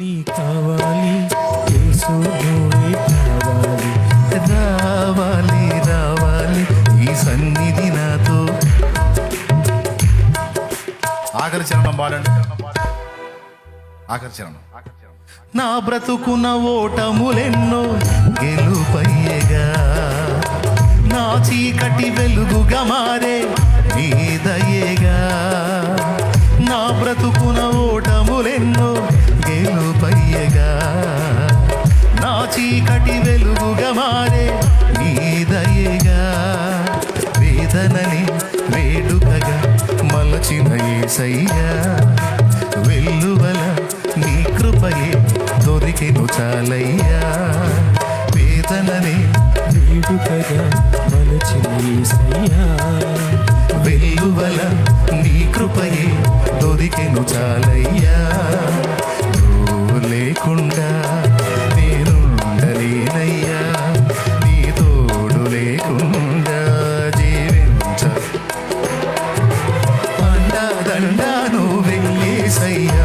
నీ కావాలి యేసు నువ్వే కావాలి రావాలి రావాలి ఈ సన్నిధి నాతో. ఆఖరి చరణం పాడండి ఆఖరి చరణం. నా బ్రతుకున ఓటములెన్నో గెలుపయ్యగా. నా చీకటి వెలుగుగా మారే నీ దయేగా. నా బ్రతుకున ఓటములెన్నో చీకటి వెలుగుగా మారే నీ దయగా వేదనని వేడుకగా మలచిన ఏసయ్యా. వెల్లువల నీ కృపయే దొరికిను చాలయ్యా. వేదనని వేడుకగా మలచిన ఏసయ్యా. వెల్లువల నీ కృపయే దొరికిను చాలయ్యా. say it.